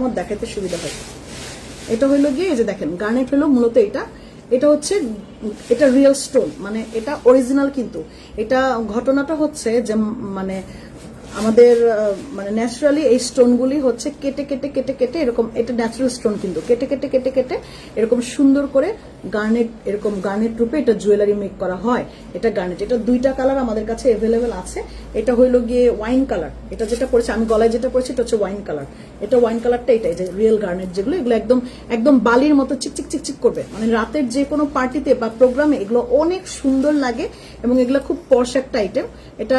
আমার দেখাতে সুবিধা হয়। এটা হইল গিয়ে, এই যে দেখেন গার্নেট হলো মূলত এটা। এটা হচ্ছে, এটা রিয়েল স্টোন মানে এটা অরিজিনাল কিন্তু। এটা ঘটনাটা হচ্ছে যে মানে আমাদের মানে ন্যাচারালি এই স্টোনগুলি হচ্ছে কেটে কেটে কেটে কেটে এরকম, এটা ন্যাচারাল স্টোন কিন্তু। কেটে কেটে কেটে কেটে এরকম সুন্দর করে গার্নেট এরকম গার্নেট রূপে এটা জুয়েলারি মেক করা হয়। এটা গার্নেট এটা দুইটা কালার আমাদের কাছে অ্যাভেলেবেল আছে। এটা হইল গিয়ে ওয়াইন কালার এটা যেটা পড়েছে আমি গলায় যেটা পড়েছি এটা হচ্ছে ওয়াইন কালার এটা ওয়াইন কালারটা এটাই, যে রিয়েল গার্নেট যেগুলো, এগুলো একদম একদম বালির মতো চিকচিক চিকচিক করবে। মানে রাতের যে কোনো পার্টিতে বা প্রোগ্রামে এগুলো অনেক সুন্দর লাগে এবং এগুলো খুব পশ একটা আইটেম এটা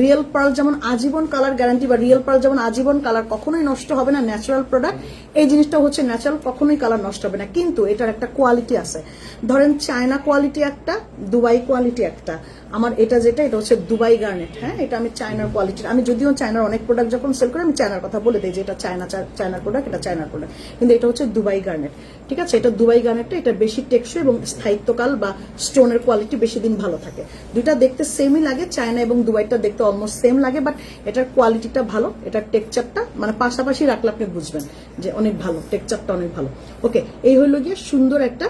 রিয়েল পার্ল যেমন আজীবন কালার গ্যারান্টি বা রিয়েল পার্ল যেমন আজীবন কালার কখনোই নষ্ট হবে না ন্যাচারাল প্রোডাক্ট এই জিনিসটা হচ্ছে ন্যাচারাল কখনোই কালার নষ্ট হবে না। কিন্তু এটার একটা কোয়ালিটি আছে। ধরেন চায়না কোয়ালিটি একটা দুবাই কোয়ালিটি একটা। আমার এটা যেটা, এটা হচ্ছে দুবাই গার্নেট হ্যাঁ? এটা আমি চায়নার কোয়ালিটির আমি যদিও চায়নার অনেক প্রোডাক্ট যখন সেল করি, আমি চায়নার কথা বলে দিই যে এটা চায়না চায়নার প্রোডাক্ট এটা চায়নার প্রোডাক্ট কিন্তু এটা হচ্ছে দুবাই গার্নেট ঠিক আছে? এটা দুবাই গার্নেটটা এটা বেশি টেকসই এবং স্থায়িত্বকাল বা স্টোনের কোয়ালিটি বেশি দিন ভালো থাকে। দুইটা দেখতে সেমই লাগে চায়না এবং দুবাইটা দেখতে অলমোস্ট সেম লাগে বাট এটার কোয়ালিটিটা ভালো, এটার টেকচারটা মানে পাশাপাশি রাখলে আপনি বুঝবেন যে অনেক ভালো টেকচারটা অনেক ভালো। ওকে এই হলো গিয়ে সুন্দর একটা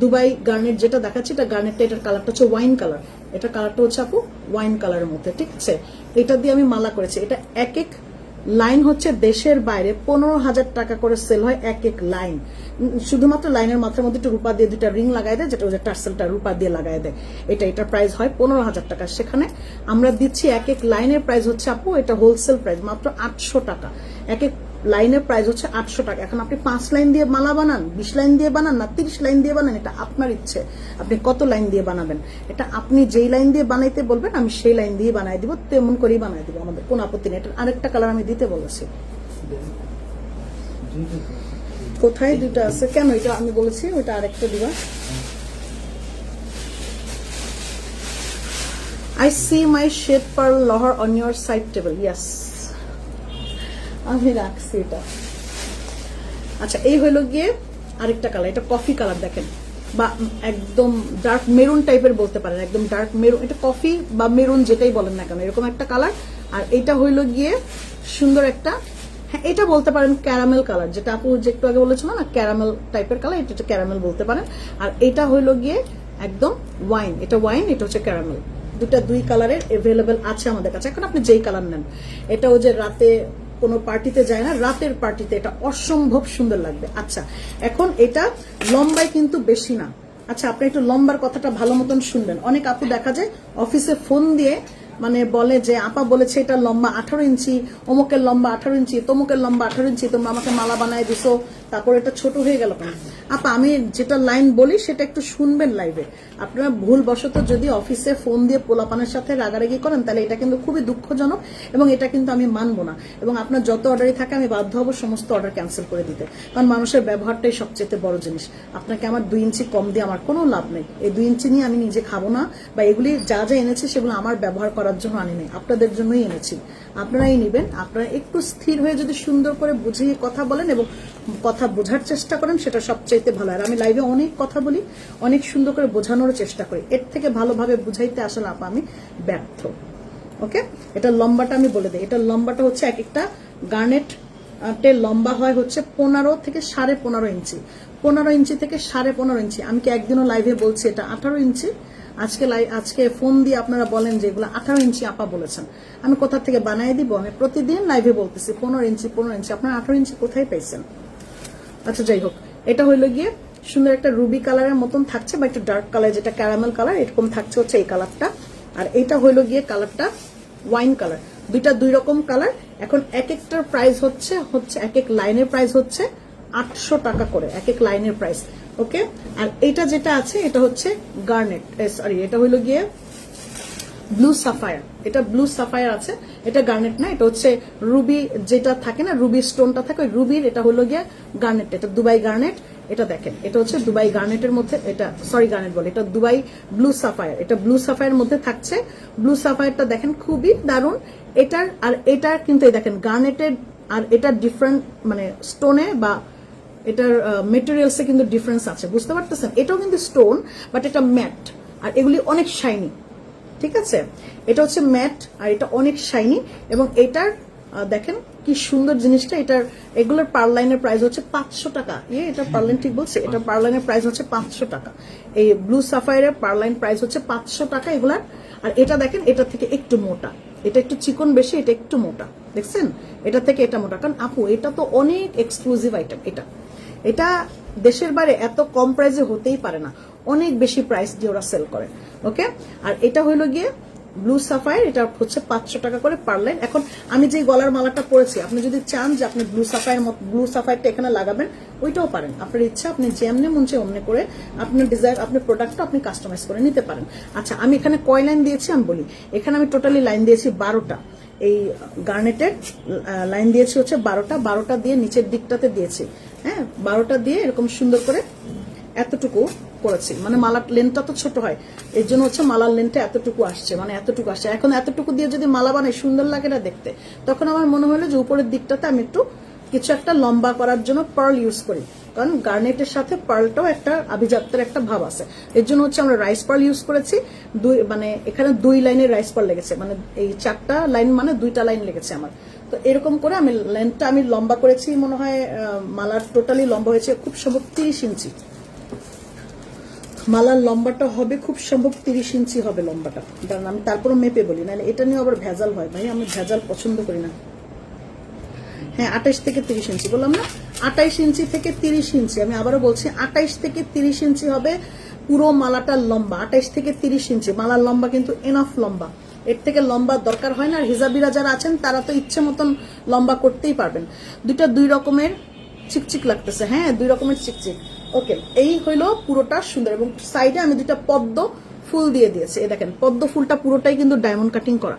দুবাই গার্নেট যেটা দেখাচ্ছে, এটা গার্নেটটা, এটার কালারটা হচ্ছে ওয়াইন কালার এটা কালারটা হচ্ছে আপু ওয়াইন কালারের মধ্যে, ঠিক আছে? এটা দিয়ে আমি মালা করেছি। এটা এক এক লাইন হচ্ছে দেশের বাইরে। পনেরো হাজার টাকা করে সেল হয় এক এক লাইন শুধুমাত্র লাইনের মাথার মধ্যে একটু রূপা দিয়ে দুটা রিং লাগাই দেয়, যেটা ওই যে টার্সেলটা রূপা দিয়ে লাগাই দেয়। এটা এটার প্রাইস হয় পনেরো হাজার টাকা। সেখানে আমরা দিচ্ছি এক এক লাইনের প্রাইস হচ্ছে আপু, এটা হোলসেল প্রাইস মাত্র আটশো টাকা। এক এক লাইনের প্রাইস হচ্ছে আটশো টাকা। এখন আপনি পাঁচ লাইন দিয়ে মালা বানান, বিশ লাইন দিয়ে বানান না তিরিশ লাইন দিয়ে বানান, এটা আপনার ইচ্ছে। আপনি কত লাইন দিয়ে বানাবেন? এটা আপনি যেই লাইন দিয়ে বানাইতে বলবেন, আমি সেই লাইন দিয়ে বানাই দিব, তেমন করেই বানাই দিব আমাদের, কোন আপত্তি নেই। এটার আরেকটা কালার আমি দিতে বলেছি। কোথায় দুইটা আছে? কেন এটা আমি বলেছি? ওইটা আরেকটা দিবা। I see my shade pearl loher on your side table. Yes. আমি রাখছি এটা। আচ্ছা এই হইল গিয়ে আরেকটা কালার এটা কফি কালার দেখেন। বা একদম ডার্ক মেরুন টাইপের বলতে পারেন, একদম ডার্ক মেরুন এটা কফি বা মেরুন যেটাই বলেন না কেন, এরকম একটা কালার আর এটা হইল গিয়ে সুন্দর একটা হ্যাঁ এটা বলতে পারেন ক্যারামেল কালার যেটা আপু যে একটু আগে বলেছিল না ক্যারামেল টাইপের কালার এটা ক্যারামেল বলতে পারেন। আর এটা হইল গিয়ে একদম ওয়াইন এটা ওয়াইন এটা হচ্ছে ক্যারামেল দুটা দুই কালারের এভেলেবেল আছে আমাদের কাছে, এখন আপনি যেই কালার নেন। এটা ও যে রাতে কোনো পার্টিতে যায় না, রাতের পার্টিতে। এটা অসম্ভব সুন্দর লাগবে। আচ্ছা এখন এটা লম্বায় কিন্তু বেশি না। আচ্ছা আপনি একটু লম্বার কথাটা ভালো মতন শুনবেন। অনেক আপু দেখা যায় অফিসে ফোন দিয়ে মানে বলে যে, আপা বলেছে এটা লম্বা আঠারো ইঞ্চি, অমুকের লম্বা আঠারো ইঞ্চি, তমুকের লম্বা আঠারো ইঞ্চি, তোমরা আমাকে মালা বানায় দিছো, তারপর এটা ছোট হয়ে গেল আপা, আমি যেটা লাইন বলি, সেটা একটু শুনবেন লাইভে আপনারা ভুলবশত যদি অফিসে ফোন দিয়ে পোলাপানের সাথে রাগারাগি করেন, তাহলে এটা কিন্তু খুবই দুঃখজনক এবং এটা কিন্তু আমি মানব না। এবং আপনার যত অর্ডারই থাকে, আমি বাধ্য হব সমস্ত অর্ডার ক্যান্সেল করে দিতে। কারণ মানুষের ব্যবহারটাই সবচেয়ে বড় জিনিস। আপনাকে আমার দুই ইঞ্চি কম দিয়ে আমার কোনো লাভ নেই। এই দুই ইঞ্চি নিয়ে আমি নিজে খাব না, বা এগুলি যা যা এনেছি, সেগুলো আমার ব্যবহার করার জন্য আনি নাই। আপনাদের জন্যই এনেছি। আপনারাই নেবেন। আপনারা একটু স্থির হয়ে যদি সুন্দর করে বুঝিয়ে কথা বলেন এবং কথা বোঝার চেষ্টা করেন, সেটা সবচাইতে ভালো। আর আমি লাইভে অনেক কথা বলি, অনেক সুন্দর করে বোঝানোর চেষ্টা করি। এর থেকে ভালোভাবে বুঝাইতে আসলে আপা আমি ব্যর্থ। ওকে? এটা লম্বাটা আমি বলে দিই। এটা লম্বাটা হচ্ছে এক একটা গার্নেট লম্বা হয় হচ্ছে পনেরো থেকে সাড়ে পনেরো ইঞ্চি। পনেরো ইঞ্চি থেকে সাড়ে পনেরো ইঞ্চি। আমি কি একদিনও লাইভে বলছি এটা আঠারো ইঞ্চি? আজকে আজকে ফোন দিয়ে আপনারা বলেন যে এগুলো আঠারো ইঞ্চি আপা বলেছেন। আমি কোথা থেকে বানিয়ে দিব? আমি প্রতিদিন লাইভে বলতেছি, পনেরো ইঞ্চি পনেরো ইঞ্চি। আপনারা আঠারো ইঞ্চি কোথায় পাইছেন? আচ্ছা যাই হোক। এটা হইল গিয়ে সুন্দর একটা রুবি কালারের মতন থাকছে, বা একটু ডার্ক কালার যেটা ক্যারামেল কালার এরকম থাকছে হচ্ছে এই কালারটা আর এইটা হইল গিয়ে কালারটা ওয়াইন কালার দুইটা দুই রকম কালার এখন এক একটার প্রাইস হচ্ছে হচ্ছে এক এক লাইনের প্রাইস হচ্ছে আটশো টাকা করে, এক এক লাইনের প্রাইস ওকে আর এটা যেটা আছে, এটা হচ্ছে গার্নেট সরি এটা হইল গিয়ে ব্লু সাফায়ার এটা ব্লু সাফায়ার আছে, এটা গার্নেট না, এটা হচ্ছে রুবি যেটা থাকে না রুবি স্টোনটা থাকে, ওই রুবির এটা হলো গিয়ে গার্নেট এটা দুবাই গার্নেট এটা দেখেন, এটা হচ্ছে দুবাই গার্নেটের মধ্যে, এটা সরি গার্নেট বলে, এটা দুবাই ব্লু সাফায়ার এটা ব্লু সাফায়ার মধ্যে থাকছে। ব্লু সাফায়ারটা দেখেন খুবই দারুণ, এটার, আর এটার কিন্তু দেখেন গার্নেটের আর এটা ডিফারেন্ট মানে স্টোনে বা এটার মেটেরিয়ালসে কিন্তু ডিফারেন্স আছে, বুঝতে পারতেছেন? এটাও কিন্তু স্টোন বাট এটা ম্যাট আর এগুলি অনেক শাইনি ঠিক আছে? এটা হচ্ছে ম্যাট আর এটা অনেক শাইনি এবং এটার দেখেন কি সুন্দর জিনিসটা। এটার, এগুলোর পার লাইনের প্রাইস হচ্ছে পাঁচশো টাকা। ইয়ে এটা পার লাইন ঠিক বলছে? এটা পার লাইনের প্রাইস হচ্ছে পাঁচশো টাকা। এই ব্লু সাফায়ারের পার লাইন প্রাইস হচ্ছে পাঁচশো টাকা এগুলার। আর এটা দেখেন, এটা থেকে একটু মোটা। এটা একটু চিকন বেশি, এটা একটু মোটা। দেখছেন? এটা থেকে এটা মোটা। কারণ আপু, এটা তো অনেক এক্সক্লুসিভ আইটেম এটা। এটা দেশের বাইরে এত কম প্রাইসে হতেই পারে না। অনেক বেশি প্রাইস দিয়ে ওরা সেল করে ওকে আর এটা হইল গিয়ে ব্লু সাফায়ার এটা হচ্ছে পাঁচশো টাকা করে পার লাইন এখন আমি যে গলার মালাটা পরেছি, আপনি যদি চান যে আপনি ব্লু সাফায়ার ব্লু সাফায়ারটা এখানে লাগাবেন, ওইটাও পারেন। আপনার ইচ্ছা, আপনি যেমনি মন চাই অমনি করে আপনার ডিজাইন আপনার প্রোডাক্টটা আপনি কাস্টমাইজ করে নিতে পারেন। আচ্ছা আমি এখানে কয় লাইন দিয়েছি আমি বলি। এখানে আমি টোটালি লাইন দিয়েছি বারোটা। এই গার্নেটের লাইন দিয়েছি হচ্ছে বারোটা। বারোটা দিয়ে নিচের দিকটাতে দিয়েছি। হ্যাঁ বারোটা দিয়ে এরকম সুন্দর করে এতটুকু করেছি। মানে মালার লেনটা তো ছোট হয়। এর জন্য হচ্ছে মালার লেনটা এতটুকু আসছে মানে এতটুকু আসছে। এখন এতটুকু দিয়ে যদি মালা বানাই, সুন্দর লাগে না দেখতে। তখন আমার মনে হলো যে উপরের দিকটাতে আমি একটু কিছু একটা লম্বা করার জন্য পার্ল ইউজ করি। কারণ গার্নেটের সাথে পার্লটাও একটা আভিজাত্যের একটা ভাব আছে। এর জন্য হচ্ছে আমরা রাইস পার্ল ইউজ করেছি। দুই মানে এখানে দুই লাইনের রাইস পার্ল লেগেছে। মানে এই চারটা লাইন মানে দুইটা লাইন লেগেছে আমার। তো এরকম করে আমি লেন্থটা আমি লম্বা করেছি মনে হয় মালার টোটালি লম্বা হয়েছে, খুব সম্ভব তিরিশ ইঞ্চি। মালার লম্বাটা হবে খুব সম্ভব তিরিশ ইঞ্চি হবে লম্বাটা। কারণ আমি তারপরে মেপে বলি, নাহলে এটা নিয়ে আবার ভেজাল হয়। ভাই, আমি ভেজাল পছন্দ করি না। হ্যাঁ আঠাইশ থেকে তিরিশ ইঞ্চি। বললাম না আঠাইশ ইঞ্চি থেকে তিরিশ ইঞ্চি। আমি আবারও বলছি আঠাইশ থেকে তিরিশ ইঞ্চি হবে পুরো মালাটার লম্বা। আঠাইশ থেকে তিরিশ ইঞ্চি। মালার লম্বা কিন্তু এনাফ লম্বা। এর থেকে লম্বা দরকার হয় না। হিজাবিরা যারা আছেন, তারা তো ইচ্ছে মতন লম্বা করতেই পারবেন। দুইটা দুই রকমের চিকচিক লাগতেছে। হ্যাঁ দুই রকমের চিকচিক। ওকে, এই হইল পুরোটা সুন্দর এবং সাইডে আমি দুইটা পদ্ম ফুল দিয়ে দিয়েছি। এই দেখেন, পদ্ম ফুলটা পুরোটাই কিন্তু ডায়মন্ড কাটিং করা।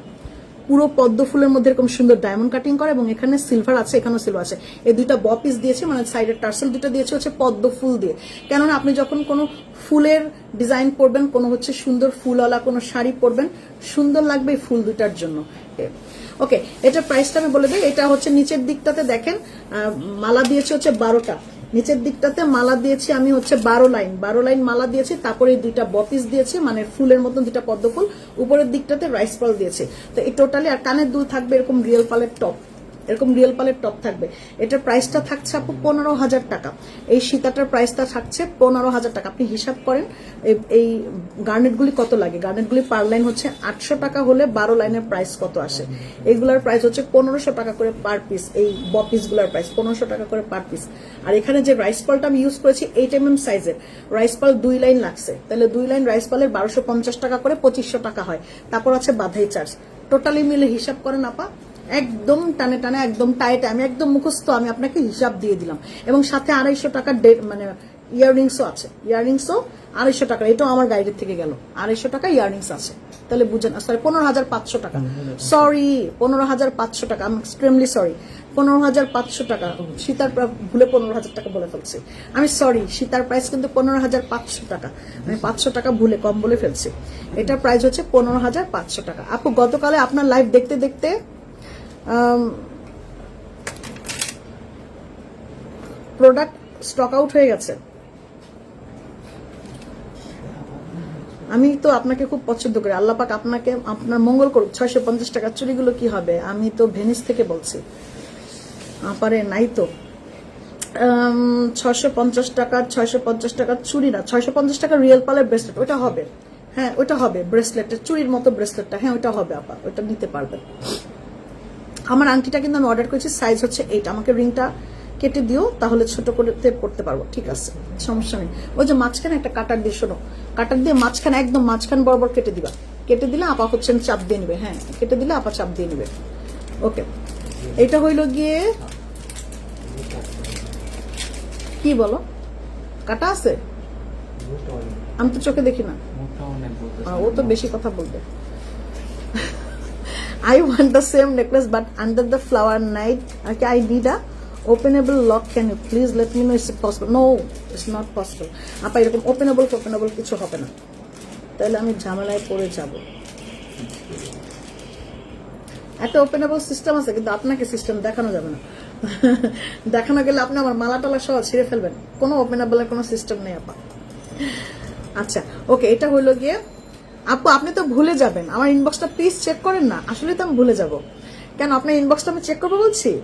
পুরো পদ্ম ফুলের মধ্যে এরকম সুন্দর ডায়মন্ড কাটিং করা এবং এখানে সিলভার আছে, এখানেও সিলভার আছে। এই দুইটা বপিস দিয়েছে মানে সাইডের টার্সেল দুটো দিয়েছে, হচ্ছে পদ্ম ফুল দিয়ে। কেননা আপনি যখন কোনো ফুলের ডিজাইন পরবেন কোনো হচ্ছে সুন্দর ফুলওয়ালা কোনো শাড়ি পরবেন, সুন্দর লাগবে এই ফুল দুটার জন্য। ওকে, এটা প্রাইসটা আমি বলে দিই, এটা হচ্ছে নিচের দিকটাতে দেখেন মালা দিয়েছে হচ্ছে বারোটা। নিচের দিকটাতে মালা দিয়েছি আমি হচ্ছে বারো লাইন। বারো লাইন মালা দিয়েছি, তারপরে দুইটা বপিস দিয়েছে মানে ফুলের মতন দুইটা পদ্মফুল উপরের দিকটাতে রাইস পাল দিয়েছে। তো এই টোটালি আর কানের দুল থাকবে এরকম রিয়েল পালের টপ। এরকম রিয়েল পালের টপ থাকবে। এটার প্রাইসটা থাকছে আপু পনেরো হাজার টাকা। এই সীতাটার প্রাইসটা থাকছে পনেরো হাজার টাকা। আপনি হিসাব করেন, এই- গার্নেটগুলি কত লাগে? গার্নেটগুলি পার লাইন হচ্ছে আটশো টাকা হলে বারো লাইনের প্রাইস কত আসে? এইগুলার প্রাইস হচ্ছে পনেরোশো টাকা করে পার পিস এই ব পিসগুলার প্রাইস পনেরোশো টাকা করে পার পিস আর এখানে যে রাইস পালটা আমি ইউজ করেছি এইট এম এম সাইজের রাইস পাল দুই লাইন লাগছে। তাহলে দুই লাইন রাইস পালের বারোশো পঞ্চাশ টাকা করে পঁচিশশো টাকা হয়। তারপর আছে বাধাই চার্জ টোটালি মিলে হিসাব করেন আপা। একদম টানে টানে একদম টাইটে আমি একদম মুখস্থ আমি আপনাকে হিসাব দিয়ে দিলাম। এবং সাথে আড়াইশো টাকার ডে- মানে ইয়াররিংসও আছে। ইয়াররিংসও আড়াইশো টাকা এটাও আমার গাইডের থেকে গেল। আড়াইশো টাকা ইয়াররিংস আছে। তাহলে বুঝেন সরি পনেরো হাজার পাঁচশো টাকা। সরি পনেরো হাজার পাঁচশো টাকা আমি এক্সট্রিমলি সরি পনেরো হাজার পাঁচশো টাকা সীতার ভুলে পনেরো হাজার টাকা বলে ফেলছি। আমি সরি সীতার প্রাইস কিন্তু পনেরো হাজার পাঁচশো টাকা। আমি পাঁচশো টাকা ভুলে কম বলে ফেলছি। এটার প্রাইস হচ্ছে পনেরো হাজার পাঁচশো টাকা। আপু গতকালে আপনার লাইভ দেখতে দেখতে প্রোডাক্ট স্টক আউট হয়ে গেছে। আমি তো আপনাকে খুব পছন্দ করি। আল্লাহ পাক আপনাকে, আপনার মঙ্গল করুক। ছয়শো পঞ্চাশ টাকার চুরিগুলো কি হবে? আমি তো ভেনিস থেকে বলছি। আপারে নাই তো। ছয়শো পঞ্চাশ টাকার ছয়শো পঞ্চাশ টাকার চুরি না। ছয়শো পঞ্চাশ টাকা রিয়েল পালের ব্রেসলেট ওটা হবে। হ্যাঁ ওটা হবে। ব্রেসলেটের চুরির মতো ব্রেসলেটটা হ্যাঁ ওটা হবে আপা, ওটা নিতে পারবেন। আমার আংটিটা কিন্তু আমি অর্ডার করেছি সাইজ হচ্ছে এইট আমাকে রিংটা কেটে দিও তাহলে ছোট করতে পড়তে পারব। ঠিক আছে সমস্যা নেই। ওই যে মাঝখানে একটা কাটার দিয়ে শোনো কাটার দিয়ে মাঝখানে একদম মাঝখান বরাবর কেটে দিবা। কেটে দিলে আপা হচ্ছে চাপ দিয়ে নিবে হ্যাঁ কেটে দিলে আপা চাপ দিয়ে নিবে। ওকে এটা হইল গিয়ে কি বলো? কাটা আছে? আমি তো চোখে দেখি না। ও তো বেশি কথা বলবে। I want the same necklace but under the flower night. Okay, I need a openable lock. Can you please let me know is it possible? No, it's not possible. আপা এরকম ওপেনেবল ওপেনেবল কিছু হবে না তাহলে আমি ঝামেলায় পড়ে যাব একটা ওপেনেবল সিস্টেম আছে কিন্তু আপনাকে সিস্টেম দেখানো যাবে না দেখানো গেলে আপনি আমার মালা টালা সহ ছিঁড়ে ফেলবেন কোনো ওপেনেবলের কোনো সিস্টেম নেই আপা আচ্ছা ওকে এটা হইল গিয়ে আপু, আপনি তো ভুলে যাবেন। আমার ইনবক্সটা প্লিজ চেক করেন না। আসলে তো আমি ভুলে যাব। কেন, আপনার ইনবক্সটা আমি চেক করব বলছি?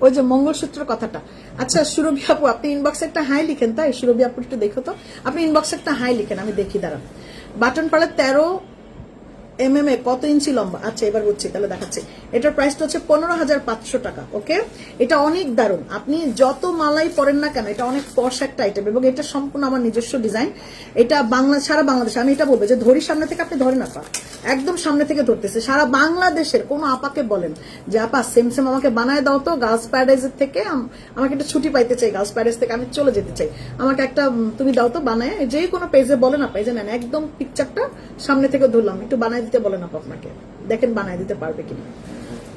ওই যে মঙ্গলসূত্রের কথাটা। আচ্ছা সুরভি আপু, আপনি ইনবক্সে একটা হাই লিখেন, তাই? সুরভি আপু, একটু দেখো তো। আপনি ইনবক্সে একটা হাই লিখেন, আমি দেখি দাঁড়ান বাটন পাড়ার তেরো এম এম এ কত ইঞ্চি লম্বা? আচ্ছা এবার বুঝছি, তাহলে দেখাচ্ছি। এটার প্রাইসটা হচ্ছে পনেরো হাজার পাঁচশো টাকা ওকে এটা অনেক দারুণ। আপনি যত মালাই পরেন না কেন, এটা অনেক পশ একটা আইটেম এবং এটা সম্পূর্ণ আমার নিজস্ব ডিজাইন এটা বাংলা, সারা বাংলাদেশ, আমি এটা বলব যে ধরি সামনে থেকে আপনি ধরেন আপা, একদম সামনে থেকে ধরতেছে। সারা বাংলাদেশের কোনো আপাকে বলেন যে, আপা সেম সেম আমাকে বানায় দাও তো গার্লস প্যারাডাইজের থেকে আমাকে একটা ছুটি পাইতে চাই গার্লস প্যারাডাইজ থেকে আমি চলে যেতে চাই। আমাকে একটা তুমি দাও তো, বানায়। যে কোনো পেজে বলেন আপা, এই যে নেন, একদম পিকচারটা সামনে থেকে ধরলাম। একটু বানায় দিতে বলেন আপা আপনাকে। দেখেন বানায় দিতে পারবে কিনা।